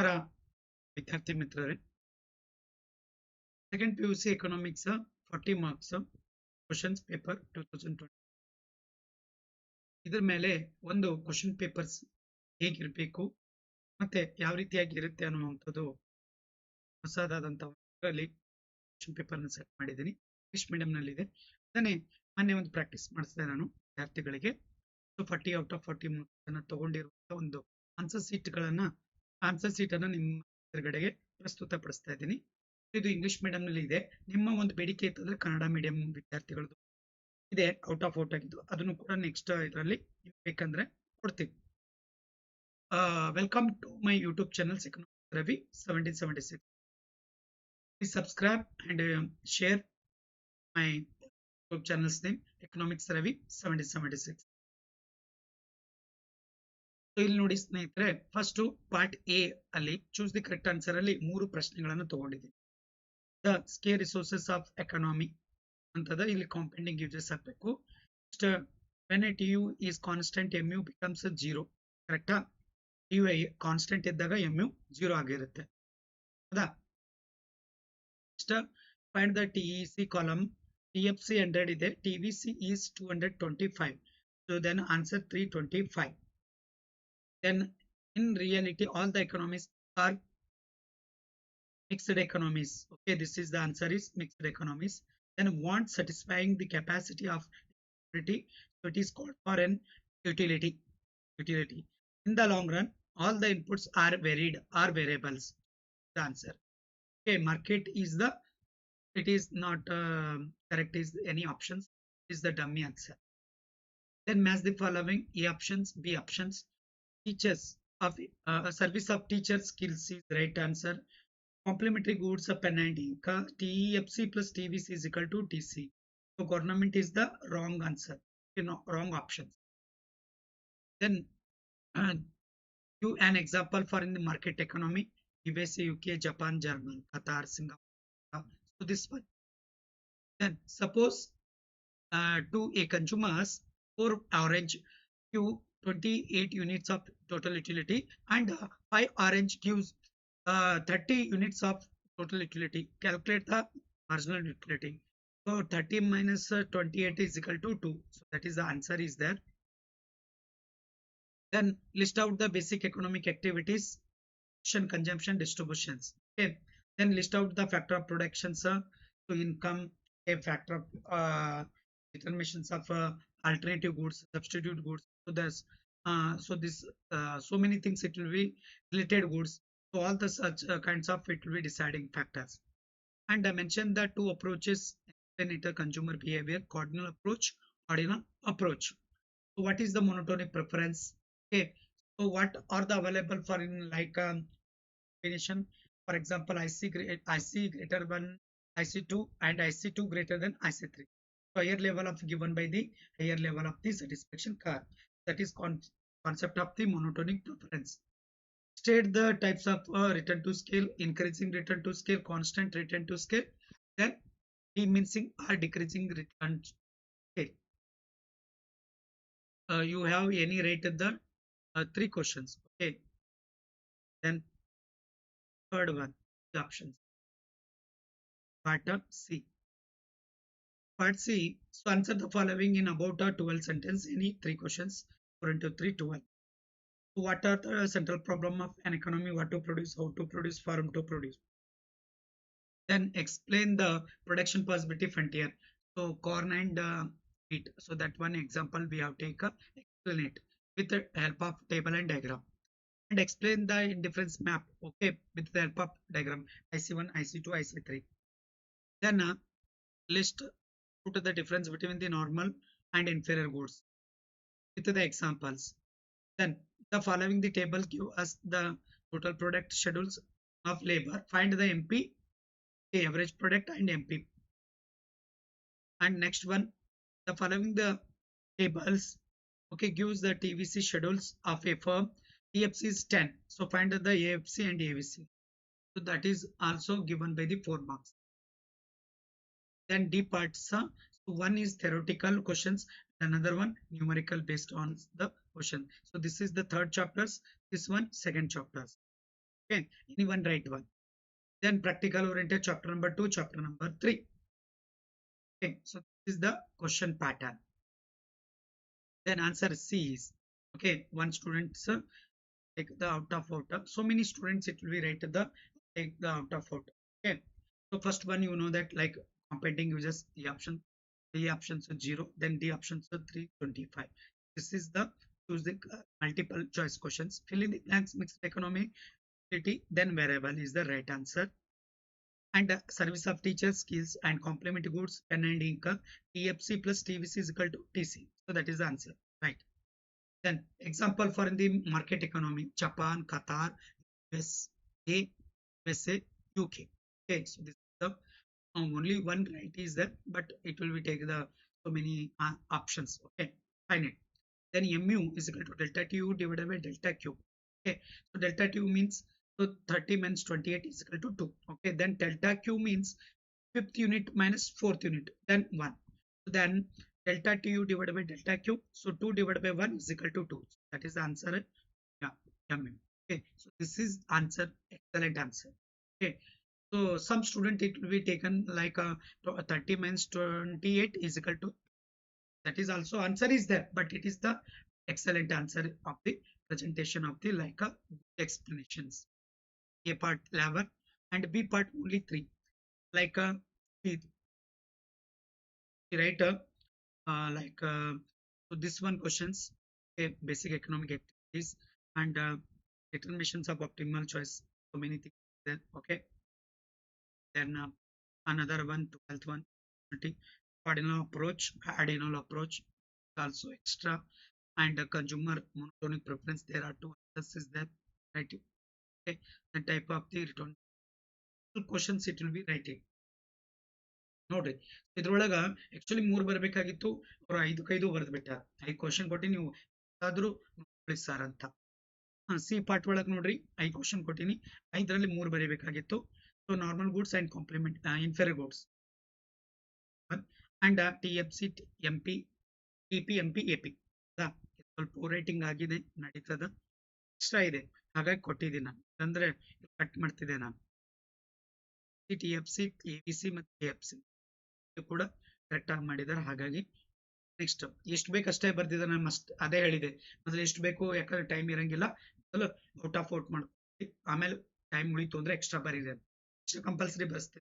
ನಮಸ್ಕಾರ, ವಿದ್ಯಾರ್ಥಿ ಮಿತ್ರರೇ. Second P U C economics forty marks questions paper two thousand twenty ಇದ್ರ ಮೇಲೆ ಒಂದು ಕ್ವಶನ್ ಪೇಪರ್ಸ್ ಹೇಗಿರಬೇಕು, ಮತ್ತೆ ಯಾವ ರೀತಿಯಾಗಿ ಇರುತ್ತೆ ಅನ್ನುವಂಥದ್ದು ಹೊಸದಾದಂಥ ಕ್ವಶನ್ ಪೇಪರ್ನ ಸೆಟ್ ಮಾಡಿದ್ದೀನಿ. ಇಂಗ್ಲಿಷ್ ಮೀಡಿಯಂನಲ್ಲಿ ಇದೆ ಅದನ್ನೇ ಮೊನ್ನೆ ಒಂದು ಪ್ರಾಕ್ಟೀಸ್ ಮಾಡಿಸಿದೆ ನಾನು ವಿದ್ಯಾರ್ಥಿಗಳಿಗೆ. Forty out of forty marks ಅನ್ನು ತಗೊಂಡಿರುವಂಥ ಒಂದು ಆನ್ಸರ್ ಸೀಟ್ಗಳನ್ನ ಆನ್ಸರ್ ಶೀಟ್ ಅನ್ನು ನಿಮ್ಮ ಎದುರುಗಡೆಗೆ ಪ್ರಸ್ತುತ ಪಡಿಸ್ತಾ ಇದ್ದೀನಿ. ಇದು ಇಂಗ್ಲಿಷ್ ಮೀಡಿಯಂ ನಲ್ಲಿ ಇದೆ. ನಿಮ್ಮ ಒಂದು ಬೇಡಿಕೆ ಇತ್ತು ಅಂದ್ರೆ ಕನ್ನಡ ಮೀಡಿಯಂ ವಿದ್ಯಾರ್ಥಿಗಳದ್ದು ಇದೆ ಔಟ್ ಆಫ್ ಔಟ್ ಆಗಿದ್ದು. ಅದನ್ನು ಕೂಡ ನೆಕ್ಸ್ಟ್ ಇದರಲ್ಲಿ ಬೇಕಂದ್ರೆ ಕೊಡ್ತೀವಿ. Welcome to my YouTube channel economic Ravi seventeen seventy six subscribe subscribe share my YouTube my name economics Ravi Economics seventy six ಇಲ್ಲಿ ನೋಡಿ ಸ್ನೇಹಿತರೆ ಫಸ್ಟ್ ಪಾರ್ಟ್ ಎ ಅಲ್ಲಿ ಚೂಸ್ ದಿ ಕರೆಕ್ಟ್ ಆನ್ಸರ್ ಅಲ್ಲಿ ಮೂರು ಪ್ರಶ್ನೆಗಳನ್ನು ತಗೊಂಡಿದೆ the scarce resources of economy ಅಂತದ ಇಲ್ಲಿ ಕಾಂಪೌಂಡಿಂಗ್ ಯೂಸಸ್ ಆಗಬೇಕು next when at you is constant M U becomes zero ಕರೆಕ್ಟಾ ಯು ಐ ಕಾನ್ಸ್ಟೆಂಟ್ ಇದ್ದಾಗ ಎಂ ಯು ಜೀರೋ ಆಗಿರುತ್ತೆ. ಹೌದಾ? Next find the T E C column T F C hundred ಇದೆ T V C is two hundred twenty five so then answer three twenty five then in reality all the economies are mixed economies. Okay this is the answer is mixed economies. Then want satisfying the capacity of utility so it is called for an utility utility. In the long run all the inputs are varied are variables the answer. Okay market is the it is not uh, correct is any options is the dummy answer. Then match the following a options b options teachers of uh, service of teacher skills is right answer. Complementary goods of ink tefc plus tvc is equal to tc so government is the wrong answer. You know wrong options. Then uh, an example for in the market economy. Usa uk japan german qatar singapore. So this one. Then suppose uh, to a consumers for orange you 28 units of total utility and uh, 5 orange gives uh, 30 units of total utility. Calculate the marginal utility. So 30 minus uh, 28 is equal to 2 so that is the answer is there. Then list out the basic economic activities production consumption distributions. Okay. Then list out the factor of production uh, so income a factor of uh, determinations of uh, alternative goods substitute goods. So there's uh, so this uh, so many things it will be related goods. So all the such uh, kinds of it will be deciding factors. And i mentioned the two approaches in consumer behavior cardinal approach ordinal approach. So what is the monotonic preference? Okay so what are the available for in like um, combination? For example great ic greater than ic2 and ic2 greater than ic3 higher level of given by the higher level of the satisfaction curve. That is con concept of the monotonic preference. State the types of uh, return to scale increasing return to scale constant return to scale then diminishing or decreasing return scale. Uh, you have any rate at the uh, three questions. Okay. Then third one the options. Part c Part C. So answer the following in about a 12 sentence. Any three questions. 4 into 3, 12. So what are the central problem of an economy? What to produce, how to produce, farm to produce. Then explain the production possibility frontier. So corn and uh, wheat. So that one example we have taken. Explain it with the help of table and diagram. And explain the indifference map. Okay, with the help of diagram. IC1, IC2, IC3. Then uh, list to the difference between the normal and inferior goods with the examples. Then the following the table give us the total product schedules of labor. Find the MP, the average product and MP. And next one, the following the tables, okay, gives the TVC schedules of a firm. TFC is 10. So find the AFC and AVC. So that is also given by the 4 marks then D parts. So one is theoretical questions, another one numerical based on the question. So this is the third chapters. This one second chapters. Okay, anyone write one. Then practical oriented chapter number two, chapter number three. Okay, so this is the question pattern. Then answer C is okay. One student uh, take the out of out. So many students it will be right the take the out of out. Okay. So first one you know that like competing uses the option D options are 0 then the options are 325. This is the choose the uh, multiple choice questions. Fill in the blanks mixed economy then variable is the right answer. And uh, service of teachers skills and complement goods pen and ink TFC plus TVC is equal to TC. So that is the answer. Right. Then example for in the market economy Japan, Qatar, USA, USA, UK. Okay, so this is the uh, only one right is there, but it will be take the so many uh, options. Okay, find it. Then mu is equal to delta tu divided by delta q. Okay, so delta tu means so 30 minus 28 is equal to 2. Okay, then delta q means fifth unit minus fourth unit, then 1. So then delta tu divided by delta q. So 2 divided by 1 is equal to 2. So that is the answer. Yeah, mu. Okay, so this is answer, excellent answer. Okay, so some student it will be taken like a, 30 minus 28 is equal to that is also answer is there, but it is the excellent answer of the presentation of the like a explanations. A part 11 and B part only 3. Like uh, write uh, uh, like uh, so this one questions okay, basic economic activities and uh, determinations of optimal choice. So many things there. Okay. Then uh, another one, 12th one, cardinal approach, cardinal approach, also extra and uh, consumer monotonic preference. There are two this is that right? Okay, the type of the return questions it will be writing. ನೋಡ್ರಿ ಇದ್ರೊಳಗ actually ಮೂರ್ ಬರ್ಬೇಕಾಗಿತ್ತು ಅವ್ರು ಐದಕ್ಕೈದು ಬಿಟ್ಟ ಐದು question ಕೊಟ್ಟಿ ನೀವು ಆದ್ರೂ sir ಅಂತ ಸಿ ಪಾರ್ಟ್ ಒಳಗ್ ನೋಡ್ರಿ ಐದು ಕ್ವಶನ್ ಕೊಟ್ಟಿನಿ ಐದರಲ್ಲಿ ಮೂರ್ ಬರೀಬೇಕಾಗಿತ್ತು normal goods and uh, inferior goods. And T F C M P T P M P ಸ್ವಲ್ಪ ರೇಟಿಂಗ್ ಆಗಿದೆ ನಡೀತದ. ಎಕ್ಸ್ಟ್ರಾ ಇದೆ. ಹಾಗಾಗಿ ಕೊಟ್ಟಿದ್ದೀನಿ ನಾನು. ಅಂದ್ರೆ ಕಟ್ ಮಾಡ್ತಿದ್ದೆ ನಾನು. T F C A B C ಮತ್ತು ಎ ಎಫ್ ಸಿ ಕೂಡ ಮಾಡಿದ್ದಾರೆ. ಹಾಗಾಗಿ ನೆಕ್ಸ್ಟ್ ಎಷ್ಟು ಬೇಕು ಅಷ್ಟೇ ಬರ್ದಿದೆ ನಾನು ಮಸ್ಟ್ ಅದೇ ಹೇಳಿದೆ. ಮೊದಲು ಎಷ್ಟು ಬೇಕು ಯಾಕಂದ್ರೆ ಟೈಮ್ ಇರಂಗಿಲ್ಲ. ಮೊದಲು ಔಟ್ ಆಫ್ ಔಟ್ ಮಾಡ್ಕೊಡಿ ಆಮೇಲೆ ಟೈಮ್ ಉಳಿತು ಅಂದ್ರೆ ಎಕ್ಸ್ಟ್ರಾ ಬರೀರಿ ಕಂಪಲ್ಸರಿ ಬರೆಸ್ತೇನೆ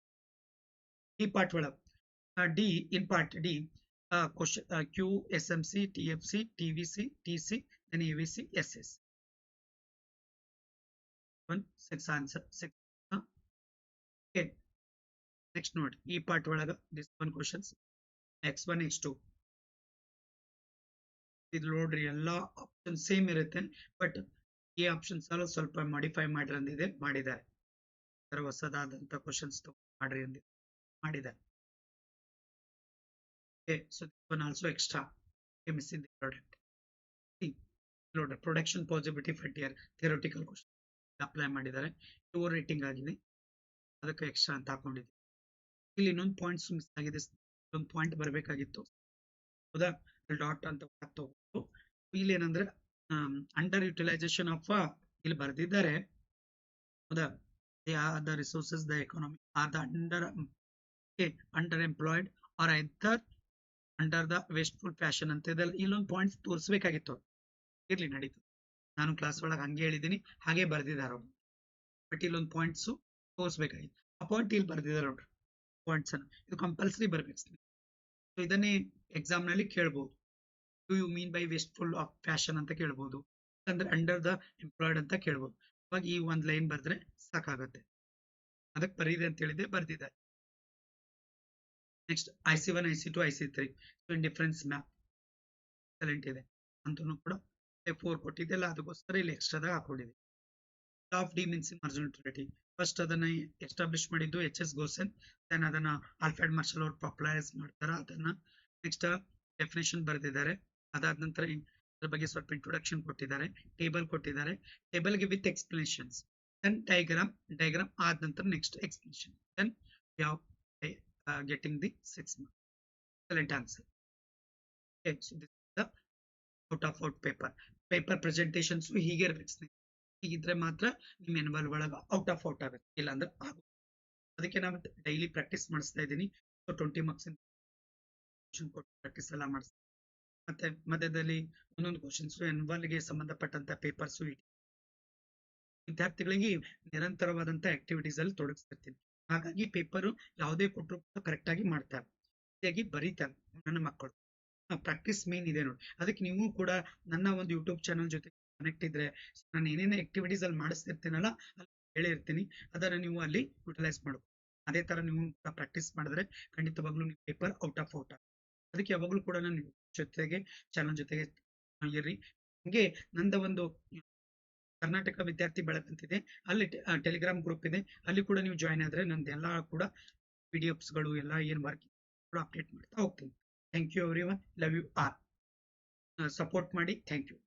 ಈ ಪಾರ್ಟ್ ಒಳಗೆ D in part D question Q S M C T F C T V C T C N A V C S S one six answer six next ನೋಡಿ ಈ part ಒಳಗ this one questions X one X two ಇದು ನೋಡ್ರಿ, ಎಲ್ಲ option same ಇರುತ್ತೆ but ಈ options ಎಲ್ಲ ಸ್ವಲ್ಪ ಮಾಡಿಫೈ ಮಾಡ್ರಿ ಅಂದಿದೆ ಮಾಡಿದ್ದಾರೆ. ಅದರ ಹೊಸದಾದಂತ ಕ್ವಶನ್ಸ್ ಮಾಡ್ರಿ ಅಂದಿ ಮಾಡಿದ್ದಾರೆ okay so this one also extra in the product ನೋಡ್ರಿ production possibility frontier theoretical question apply ಮಾಡಿದ್ದಾರೆ. ಓವರ್ ರೇಟಿಂಗ್ ಆಗಿದೆ. ಅದಕ್ಕೆ ಎಕ್ಸ್ಟ್ರಾ ಅಂತ ಹಾಕೊಂಡಿದ್ದೆ. ಇಲ್ಲಿ ಇನ್ನೊಂದು ಪಾಯಿಂಟ್ಸ್ ಮಿಸ್ ಆಗಿದೆ. ಒಂದು ಪಾಯಿಂಟ್ ಬರಬೇಕಾಗಿತ್ತು. ಹೌದಾ? ಡಾಟ್ ಅಂತ ತಗೋದು ಇಲ್ಲಿ ಏನಂದ್ರೆ ಅಂಡರ್ ಯುಟಿಲೈಸೇಷನ್ ಆಫ್ ಇಲ್ಲಿ ಬರೆದಿದ್ದಾರೆ. ಹೌದಾ? They are the resources the economy are the under under employed or either under the wasteful fashion ಅಂತ ಇದೆಲ್ಲ. ಇಲ್ಲೊಂದು ಪಾಯಿಂಟ್ಸ್ ತೋರಿಸ್ಬೇಕಾಗಿತ್ತು. ಇರ್ಲಿ, ನಡೀತು. ನಾನು ಕ್ಲಾಸ್ ಒಳಗೆ ಹಂಗೆ ಹೇಳಿದ್ದೀನಿ, ಹಾಗೆ ಬರೆದಿದ್ದಾರೆ ಅವ್ರು. ಬಟ್ ಇಲ್ಲೊಂದು ಪಾಯಿಂಟ್ಸ್ ತೋರಿಸ್ಬೇಕಾಗಿತ್ತು. ಆ ಪಾಯಿಂಟ್ ಇಲ್ಲಿ ಬರೆದಿದ್ದಾರೆ ನೋಡ್ರಿ ಪಾಯಿಂಟ್ಸ್ ಅನ್ನ. ಇದು ಕಂಪಲ್ಸರಿ ಬರ್ಬೇಕು ಸೊ ಇದನ್ನೇ ಎಕ್ಸಾಮ್ನಲ್ಲಿ ಕೇಳ್ಬೋದು. Do you mean by wasteful of fashion ಅಂತ ಕೇಳ್ಬೋದು. ಅಂದ್ರೆ ಅಂಡರ್ ದ ಎಂಪ್ಲಾಯ್ಡ್ ಅಂತ ಕೇಳ್ಬೋದು. ಅವಾಗ ಈ ಒಂದ್ ಲೈನ್ ಬರೆದ್ರೆ ಸಾಕಾಗತ್ತೆ. ಅದಕ್ಕೆ ಬರೀರಿ ಅಂತ ಹೇಳಿದೆ ಬರ್ದಿದ್ದಾರೆ. Next I C one I C two I C three so difference map excellent ಇದೆ ಅಂತೂ ಕೂಡ ಫೋರ್ ಕೊಟ್ಟಿದ್ದೆಲ್ಲ ಅದಕ್ಕೋಸ್ಕರ ಇಲ್ಲಿ ಎಕ್ಸ್ಟ್ರಾದಾಗ ಹಾಕೊಂಡಿದೆ ಆಫ್ ಮೀನ್ಸ್ ಮಾರ್ಜಿನಿಟಿ ಫಸ್ಟ್ ಅದನ್ನ ಎಸ್ಟಾಬ್ಲಿಷ್ ಮಾಡಿದ್ದು ಎಚ್ ಎಸ್ ಗೋಸೆನ್ ದೆನ್ ಅದನ್ನ ಆಲ್ಫ್ರೆಡ್ ಮಾರ್ಷಲ್ ಅವ್ರು ಪಾಪ್ಯುಲರೈಸ್ ಮಾಡ್ತಾರೆ, ಅದನ್ನ ನೆಕ್ಸ್ಟ್ ಡೆಫಿನೇಷನ್ ಬರೆದಿದ್ದಾರೆ. ಅದಾದ ನಂತರ ಅದ್ರ ಬಗ್ಗೆ ಸ್ವಲ್ಪ ಇಂಟ್ರೊಡಕ್ಷನ್ ಕೊಟ್ಟಿದ್ದಾರೆ ಟೇಬಲ್ ಕೊಟ್ಟಿದ್ದಾರೆ. ಟೇಬಲ್ಗೆ with explanations then diagram diagram ಆದ ನಂತರ ನೆಕ್ಸ್ಟ್ ಎಕ್ಸ್ಪ್ಲನೇಷನ್ ದೆನ್ ಯಾವ getting the six excellent answer out of out paper paper presentations ಹೀಗೆ ಇರ್ಬೇಕು ಹೀಗಿದ್ರೆ ಮಾತ್ರ ನಿಮ್ಮ ಎನ್ವಲ್ ಒಳಗೆ ಔಟ್ ಆಫ್ ಔಟ್ ಆಗುತ್ತೆ, ಇಲ್ಲಾಂದ್ರೆ ಆಗುತ್ತೆ ಅದಕ್ಕೆ ನಾವು ಡೈಲಿ ಪ್ರಾಕ್ಟೀಸ್ ಮಾಡಿಸ್ತಾ ಇದ್ದೀನಿ. ಟ್ವೆಂಟಿ ಮಾರ್ಕ್ಸ್ ಪ್ರಾಕ್ಟೀಸ್ ಎಲ್ಲ ಮಾಡಿಸ್ತೀನಿ ಮತ್ತೆ ಮಧ್ಯದಲ್ಲಿ ಒಂದೊಂದು ಕ್ವಶನ್ಸ್ ಎನ್ವಲ್ಗೆ ಸಂಬಂಧಪಟ್ಟಂತ ಪೇಪರ್ಸ್ ವಿದ್ಯಾರ್ಥಿಗಳಿಗೆ ನಿರಂತರವಾದಂತ ಆಕ್ಟಿವಿಟೀಸ್ ಅಲ್ಲಿ ತೊಡಗಿಸ್ತಿರ್ತೀನಿ. ಹಾಗಾಗಿ ಪೇಪರ್ ಯಾವುದೇ ಕೊಟ್ಟರು ಕರೆಕ್ಟ್ ಆಗಿ ಮಾಡ್ತಾರೆ. ಹೀಗಾಗಿ ಬರೀತಾರೆ ನನ್ನ ಮಕ್ಕಳು. ಪ್ರಾಕ್ಟೀಸ್ ಮೇನ್ ಇದೆ ನೋಡಿ. ಅದಕ್ಕೆ ನೀವು ಕೂಡ ನನ್ನ ಒಂದು ಯೂಟ್ಯೂಬ್ ಚಾನಲ್ ಜೊತೆ ಕನೆಕ್ಟ್ ಇದ್ರೆ ನಾನು ಏನೇನೇ ಆಕ್ಟಿವಿಟೀಸ್ ಅಲ್ಲಿ ಮಾಡಿಸ್ತಿರ್ತೀನಲ್ಲ ಅಲ್ಲಿ ಹೇಳಿರ್ತೀನಿ ಅದನ್ನ ನೀವು ಅಲ್ಲಿ ಯುಟಿಲೈಸ್ ಮಾಡ್ಕೊಳ್ಳಿ ಅದೇ ತರ ನೀವು ಪ್ರಾಕ್ಟೀಸ್ ಮಾಡಿದ್ರೆ ಖಂಡಿತವಾಗ್ಲೂ ನೀವು ಪೇಪರ್ ಔಟ್ ಆಫ್ ಔಟ್ ಅದಕ್ಕೆ ಯಾವಾಗಲೂ ಕೂಡ ನಾನು ಜೊತೆಗೆ ಚಾನಲ್ ಜೊತೆಗೆ ಇರ್ರಿ. ಹಂಗೆ ನಂದ ಒಂದು ಕರ್ನಾಟಕ ವಿದ್ಯಾರ್ಥಿ ಬೆಳಕಂತಿದೆ ಅಲ್ಲಿ ಟೆಲಿಗ್ರಾಮ್ ಗ್ರೂಪ್ ಇದೆ. ಅಲ್ಲಿ ಕೂಡ ನೀವು ಜಾಯ್ನ್ ಆದ್ರೆ ಎಲ್ಲ ಕೂಡ ಪಿ ಡಿ ಎಫ್ಸ್ಗಳು ಎಲ್ಲ ಏನ್ ವರ್ಕ್ ಕೂಡ ಅಪ್ಡೇಟ್ ಮಾಡ್ತಾ ಹೋಗ್ತೀನಿ. Thank you everyone love you our support ಮಾಡಿ. Thank you